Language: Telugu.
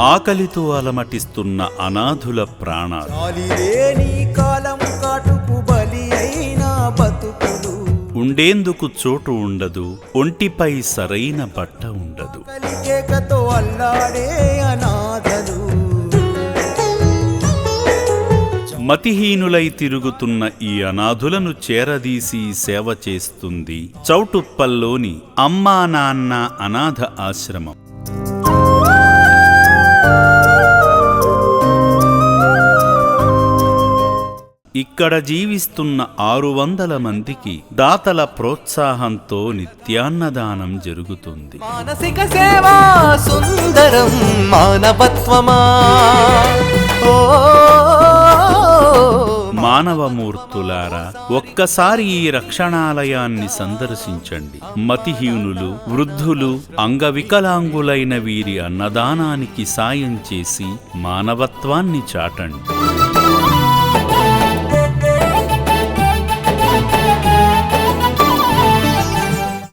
ఆకలితో అలమటిస్తున్న అనాథుల ప్రాణాలు. ఉండేందుకు చోటు ఉండదు ఒంటిపై సరైన బట్ట ఉండదు. మతిహీనులై తిరుగుతున్న ఈ అనాథులను చేరదీసి సేవ చేస్తుంది చౌటుప్పల్లోని అమ్మా నాన్న అనాథ ఆశ్రమం. ఇక్కడ జీవిస్తున్న ఆరు వందల మందికి దాతల ప్రోత్సాహంతో నిత్యాన్నదానం జరుగుతుంది. మానసిక సేవా సుందరం మానవత్వమా? మానవమూర్తులారా ఒక్కసారి ఈ రక్షణాలయాన్ని సందర్శించండి. మతిహీనులు వృద్ధులు అంగవికలాంగులైన వీరి అన్నదానానికి సాయం చేసి మానవత్వాన్ని చాటండి.